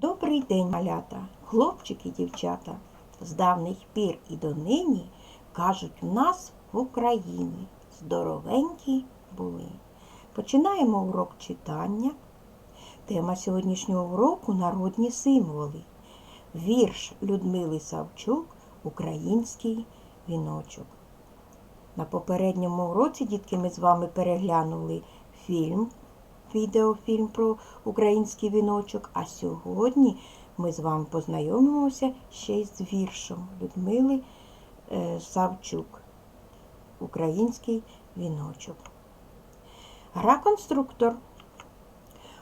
Добрий день, малята, хлопчики, дівчата. З давних пір і донині кажуть в нас в Україні здоровенькі були. Починаємо урок читання. Тема сьогоднішнього уроку народні символи. Вірш Людмили Савчук Український віночок. На попередньому уроці, дітки, ми з вами переглянули фільм, відеофільм про український віночок. А сьогодні ми з вами познайомимося ще й з віршом Людмили е, Савчук. Український віночок. Гра конструктор.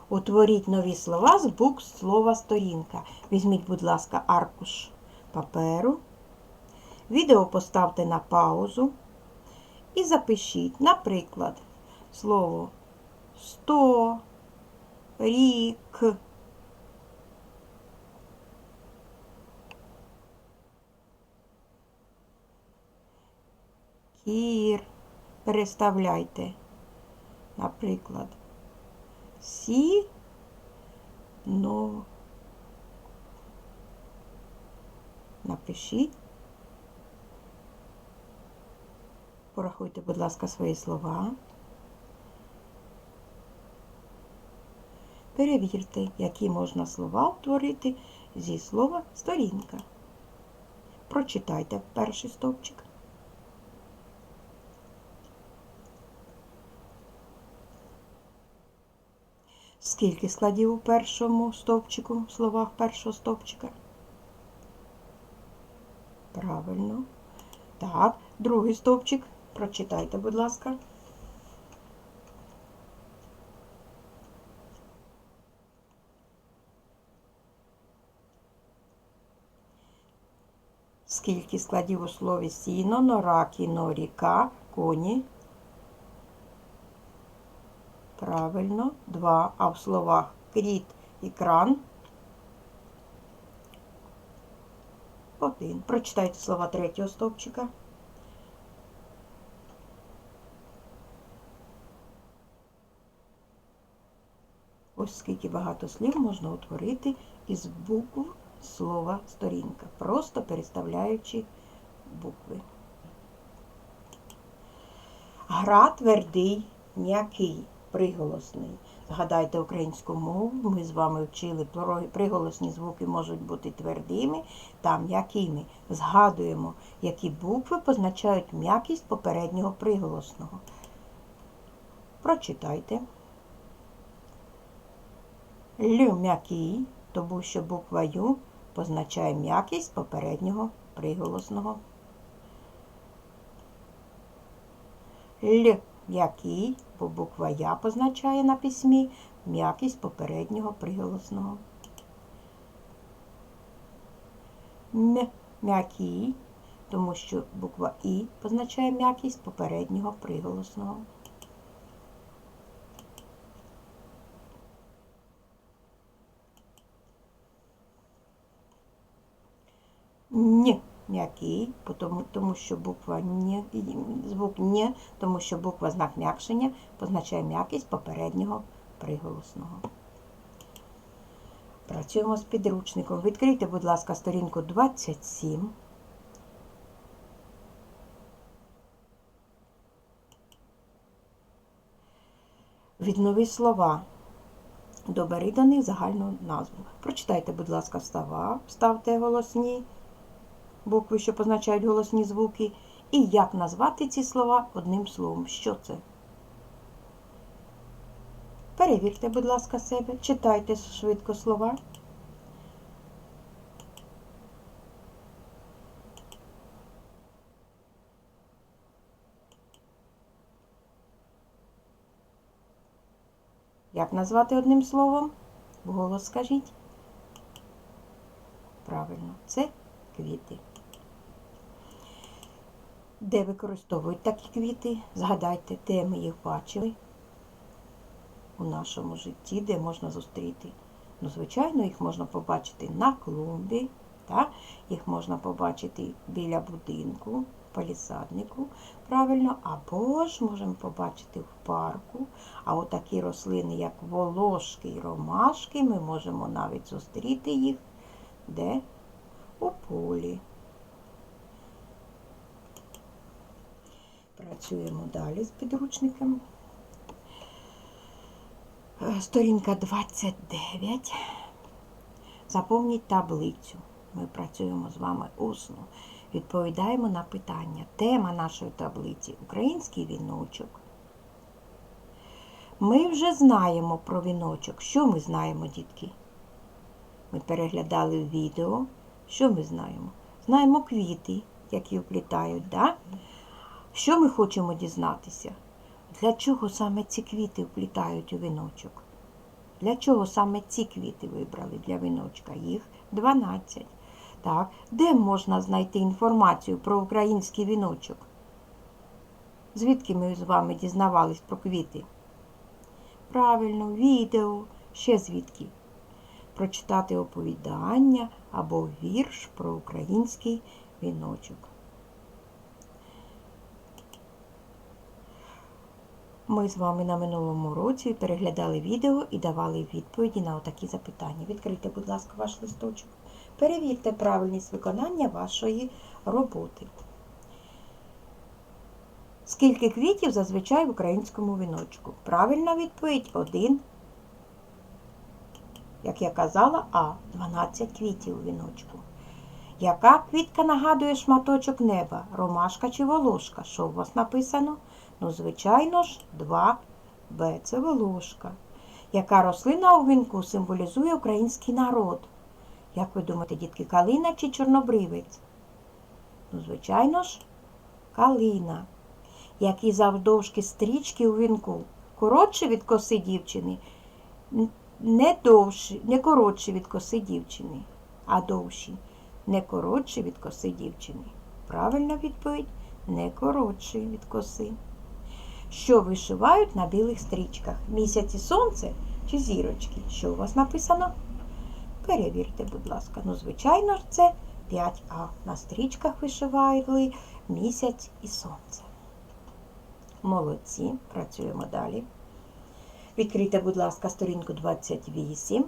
Утворіть нові слова з букв слова сторінка. Візьміть, будь ласка, аркуш паперу. Відео поставте на паузу і запишіть, наприклад, слово сто, рік. Кір. Переставляйте. Наприклад, сі, но. Напишіть. Порахуйте, будь ласка, свої слова. Перевірте, які можна слова утворити зі слова сторінка. Прочитайте перший стовпчик. Скільки складів у першому стовпчику, в словах першого стовпчика? Правильно. Так, другий стовпчик. Прочитайте, будь ласка. Скільки складів у слові сіно, нора, кіно, ріка, коні? Правильно, два. А в словах кріт і кран? Один. Прочитайте слова третього стовпчика. Ось скільки багато слів можна утворити із букв слова сторінка, просто переставляючи букви. Гра твердий, м'який, приголосний. Згадайте українську мову, ми з вами вчили, приголосні звуки можуть бути твердими та м'якими. Згадуємо, які букви позначають м'якість попереднього приголосного. Прочитайте. Л м'який, тому що буква Ю позначає м'якість попереднього приголосного. Л м'який, бо буква Я позначає на письмі м'якість попереднього приголосного. М м'який, тому що буква І позначає м'якість попереднього приголосного. Н м'який, тому, тому що буква Н, звук Н, тому що буква знак м'якшення позначає м'якість попереднього приголосного. Працюємо з підручником. Відкрийте, будь ласка, сторінку 27. Віднови слова. Добери до них загальну назву. Прочитайте, будь ласка, слова, ставте голосні букви, що позначають голосні звуки, і як назвати ці слова одним словом. Що це? Перевірте, будь ласка, себе, читайте швидко слова. Як назвати одним словом? Вголос скажіть. Правильно, це квіти. Де використовують такі квіти? Згадайте, де ми їх бачили у нашому житті, де можна зустріти. Ну, звичайно, їх можна побачити на клумбі, так? їх можна побачити біля будинку, палісаднику, правильно, або ж можемо побачити в парку. А отакі рослини, як волошки і ромашки, ми можемо навіть зустріти їх де? У полі. Працюємо далі з підручником. Е, Сторінка 29. Заповніть таблицю. Ми працюємо з вами усно. Відповідаємо на питання. Тема нашої таблиці український віночок. Ми вже знаємо про віночок. Що ми знаємо, дітки? Ми переглядали відео. Що ми знаємо? Знаємо квіти, які вплітають, да? Що ми хочемо дізнатися? Для чого саме ці квіти вплітають у віночок? Для чого саме ці квіти вибрали для віночка? Їх 12. Так, де можна знайти інформацію про український віночок? Звідки ми з вами дізнавались про квіти? Правильно, відео. Ще звідки? Прочитати оповідання або вірш про український віночок. Ми з вами на минулому році переглядали відео і давали відповіді на отакі запитання. Відкрийте, будь ласка, ваш листочок. Перевірте правильність виконання вашої роботи. Скільки квітів зазвичай в українському віночку? Правильна відповідь один. Як я казала, А 12 квітів у віночку. Яка квітка нагадує шматочок неба? Ромашка чи волошка? Що у вас написано? Ну, звичайно ж, 2Б це волошка. Яка рослина у вінку символізує український народ? Як ви думаєте, дітки, калина чи чорнобривець? Ну, звичайно ж, калина. Які завдовжки стрічки у вінку? Коротше від коси дівчини? Не довші, не коротші від коси дівчини, а довші. Не коротші від коси дівчини. Правильна відповідь не коротші від коси. Що вишивають на білих стрічках? Місяць і сонце чи зірочки? Що у вас написано? Перевірте, будь ласка. Ну, звичайно ж, це 5А. На стрічках вишивали місяць і сонце. Молодці. Працюємо далі. Відкрийте, будь ласка, сторінку 28.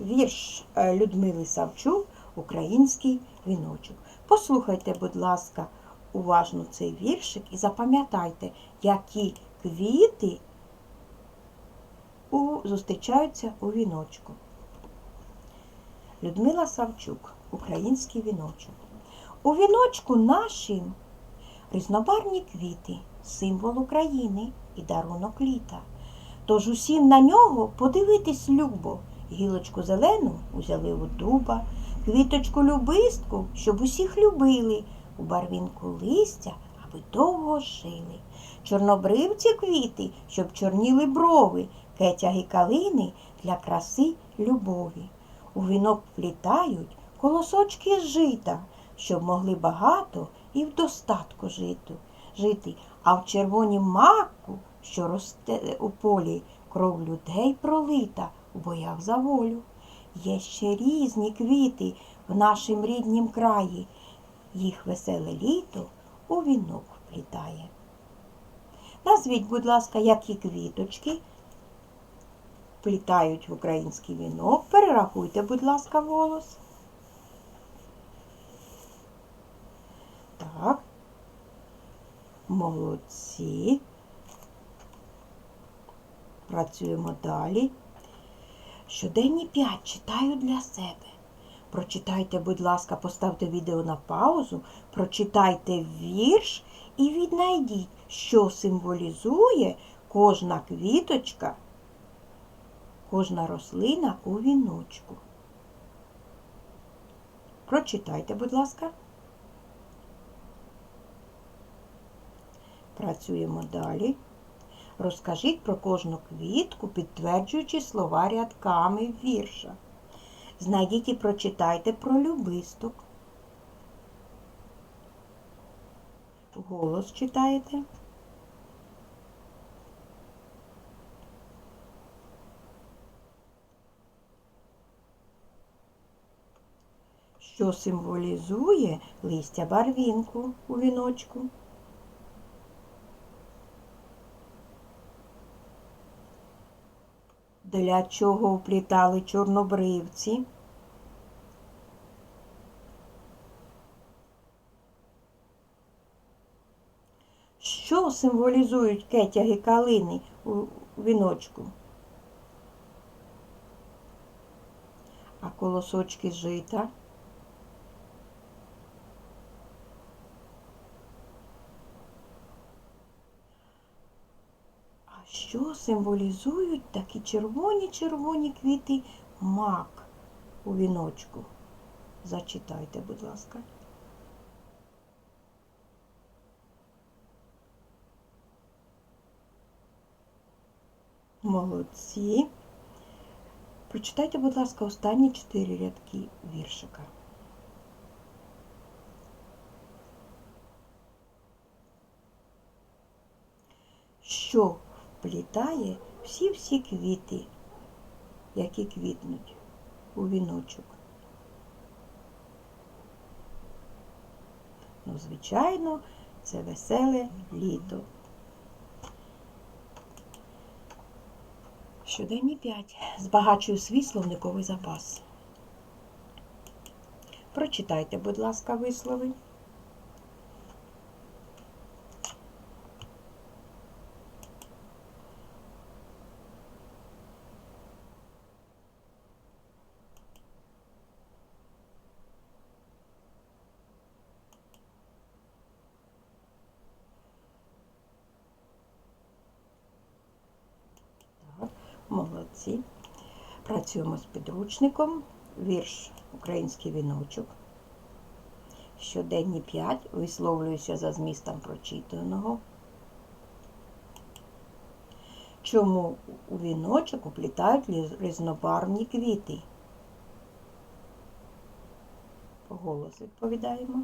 Вірш е, Людмили Савчук Український віночок. Послухайте, будь ласка, уважно цей віршик і запам'ятайте, які квіти у, зустрічаються у віночку. Людмила Савчук Український віночок. У віночку нашим різнобарні квіти, символ України і дарунок літа. Тож усім на нього подивитись любо. Гілочку зелену узяли у дуба, квіточку любистку, щоб усіх любили, у барвінку листя, аби довго жили. Чорнобривці квіти, щоб чорніли брови, кетяги калини для краси любові. У вінок плітають колосочки жита, щоб могли багато і в достатку жити. А в червонім маку, що росте у полі, кров людей пролита у боях за волю. Є ще різні квіти в нашім ріднім краї. Їх веселе літо у вінок вплітає. Назвіть, будь ласка, які квіточки вплітають в український вінок. Перерахуйте, будь ласка, голос. Так. Молодці. Працюємо далі. Щоденні 5 читаю для себе. Прочитайте, будь ласка, поставте відео на паузу, прочитайте вірш і віднайдіть, що символізує кожна квіточка, кожна рослина у віночку. Прочитайте, будь ласка. Працюємо далі. Розкажіть про кожну квітку, підтверджуючи слова рядками вірша. Знайдіть і прочитайте про любисток. Голос читаєте. що символізує листя барвінку у віночку. Для чого вплітали чорнобривці? Що символізують кетяги калини у віночку? А колосочки жита? Що символізують такі червоні-червоні квіти мак у віночку? Зачитайте, будь ласка. Молодці. Прочитайте, будь ласка, останні чотири рядки віршика. Що вплітає всі-всі квіти, які квітнуть у віночок? Ну, звичайно, це веселе літо. Щоденні 5. Збагачую свій словниковий запас. Прочитайте, будь ласка, вислови. Так, молодці. Працюємо з підручником. Вірш Український віночок. Щоденні 5. Висловлююся за змістом прочитаного. Чому у віночок уплітають різнобарвні квіти? Голос відповідаємо.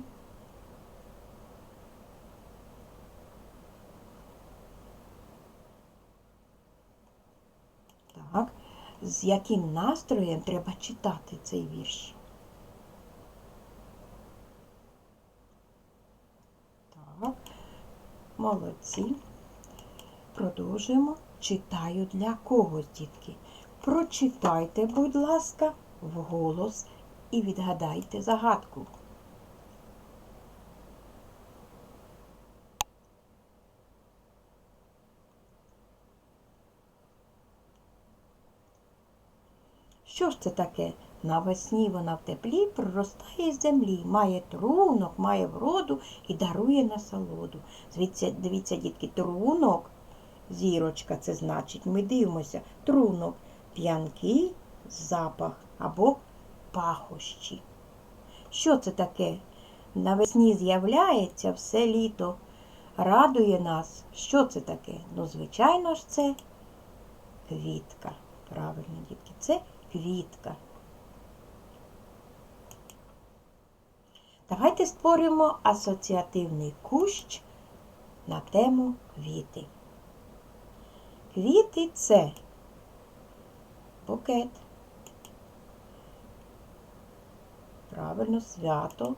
Так. З яким настроєм треба читати цей вірш? Так. Молодці. Продовжуємо. Читаю для когось, дітки. Прочитайте, будь ласка, вголос і відгадайте загадку. Що ж це таке? Навесні вона в теплі проростає з землі, має трунок, має вроду і дарує насолоду. Звідси, дивіться, дітки, трунок, зірочка, це значить, ми дивимося, трунок, п'янкий запах або пахощі. Що це таке? Навесні з'являється все літо, радує нас. Що це таке? Ну, звичайно ж, це квітка. Правильно, дітки, це квітка. Давайте створимо асоціативний кущ на тему квіти. Квіти це букет. Правильно, свято.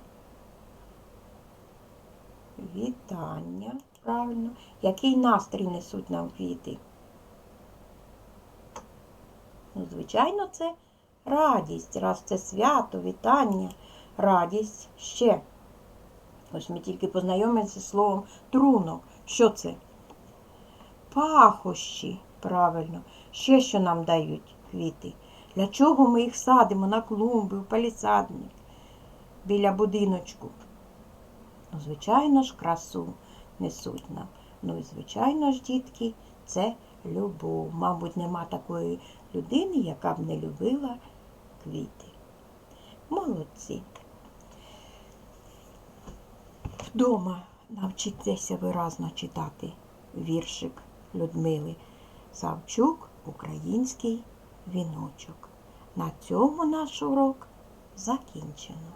Вітання. Правильно. Який настрій несуть нам квіти? Ну, звичайно, це радість, раз це свято, вітання, радість ще. Ось ми тільки познайомилися з словом трунок. Що це? Пахощі, правильно. Ще що нам дають квіти. Для чого ми їх садимо на клумби, у палісадник, біля будиночку? Ну, звичайно ж, красу несуть нам. Ну і звичайно ж, дітки, це любов. Мабуть, нема такої людини, яка б не любила квіти. Молодці. Вдома навчіться виразно читати віршик Людмили Савчук Український віночок. На цьому наш урок закінчено.